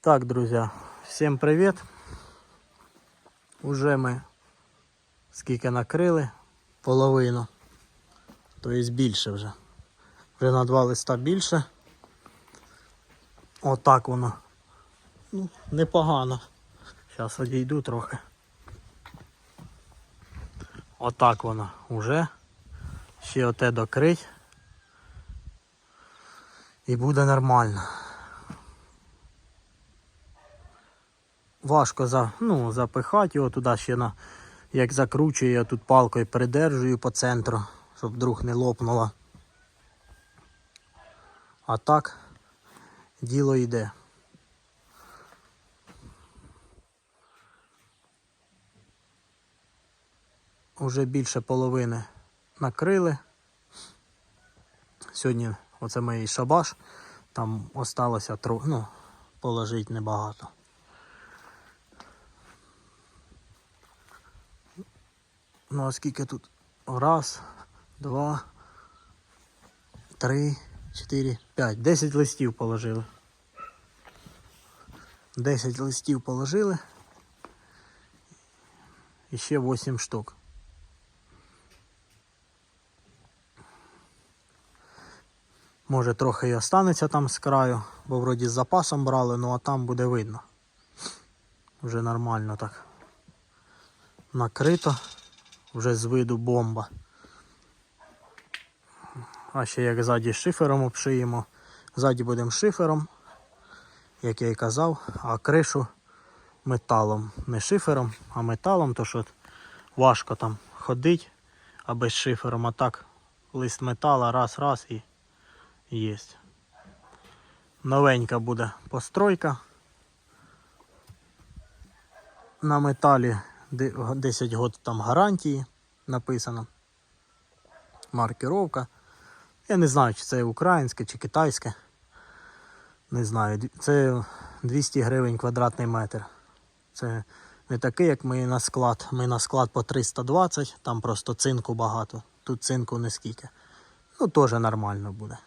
Так, друзі, всім привіт. Уже ми скільки накрили? Половину. Тобто більше вже. Вже на два листа більше. Отак воно. Ну, непогано. Зараз одійду трохи. Отак воно уже. Ще оте докрить. І буде нормально. Важко за, ну, запихати його туди ще на. Як закручую, я тут палкою придержую по центру, щоб вдруг не лопнуло. А так діло йде. Уже більше половини накрили. Сьогодні оце мій шабаш. Там осталося ну, положити небагато. Ну а скільки тут? Раз, два, три, чотири, п'ять. Десять листів положили. Десять листів положили. І ще вісім штук. Може трохи і останеться там з краю, бо вроді з запасом брали, ну а там буде видно. Вже нормально так. Накрито. Вже з виду бомба. А ще як ззаді шифером обшиємо. Ззаді будемо шифером, як я і казав, а кришу металом. Не шифером, а металом, то що важко там ходить, а без шифером, а так лист метала раз, раз і є. Новенька буде постройка. На металі 10 год там гарантії написано. Маркировка. Я не знаю, чи це українське, чи китайське. Не знаю. Це 200 гривень квадратний метр. Це не такий, як ми на склад. Ми на склад по 320, там просто цинку багато. Тут цинку не скільки. Ну, теж нормально буде.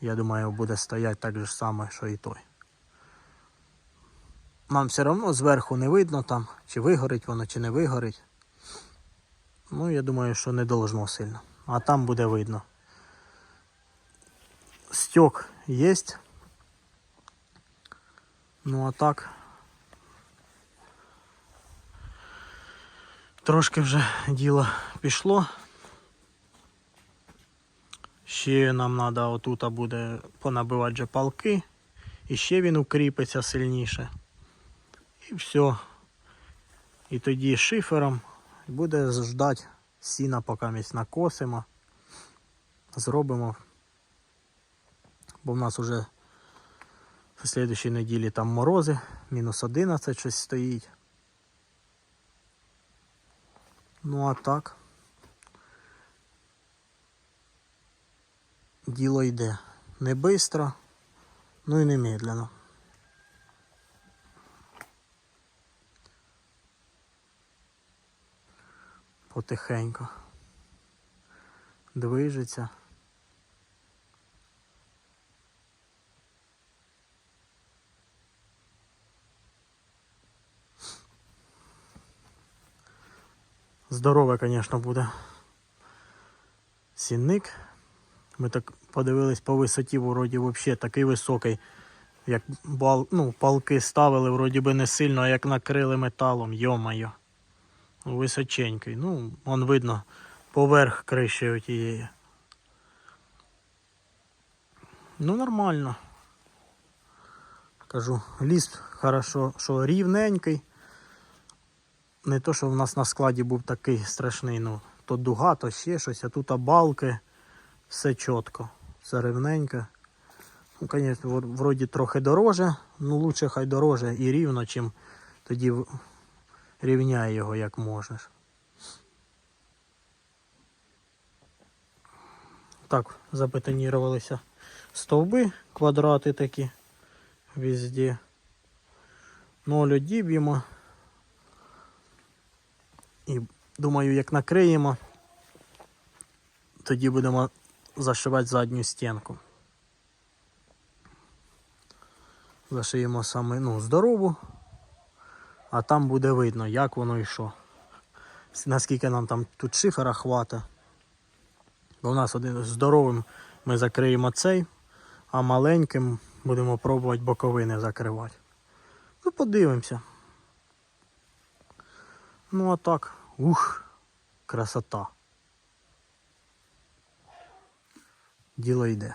Я думаю, буде стояти так же само, що і той. Нам все одно зверху не видно там, чи вигорить воно, чи не вигорить. Ну, я думаю, що не должно сильно. А там буде видно. Стек є. Ну а так. Трошки вже діло пішло. Ще нам треба отут буде понабивати же палки. І ще він укріпиться сильніше. І все. І тоді шифером буде ждати сіна, поки ми накосимо. Зробимо. Бо в нас вже в слідчій неділі там морози, мінус 11 щось стоїть. Ну а так. Діло йде не швидко, ну і не медленно. Потихеньку движеться. Здорове, звісно, буде сінник. Ми так подивились по висоті, вроді взагалі такий високий, як бал, ну, палки ставили, вроді би не сильно, а як накрили металом, йомайо. Височенький. Ну, вон видно поверх криші отієї. Ну, нормально. Кажу, ліс хорошо, що рівненький. Не то, що в нас на складі був такий страшний, ну, то дуга, то ще щось, а тут балки, все чітко, все рівненько. Ну, звісно, вр- вроді трохи дороже, ну лучше хай дороже і рівно, чим тоді рівняй його як можеш. Так, забетонірувалися стовби, квадрати такі везде. Ноль одіб'ємо. І думаю, як накриємо, тоді будемо зашивати задню стінку. Зашиємо саме ну, здорову, а там буде видно, як воно і що. Наскільки нам там тут шифера хвата. Бо у нас один здоровим ми закриємо цей, а маленьким будемо пробувати боковини закривати. Ну, подивимося. Ну а так, ух, красота. Діло йде.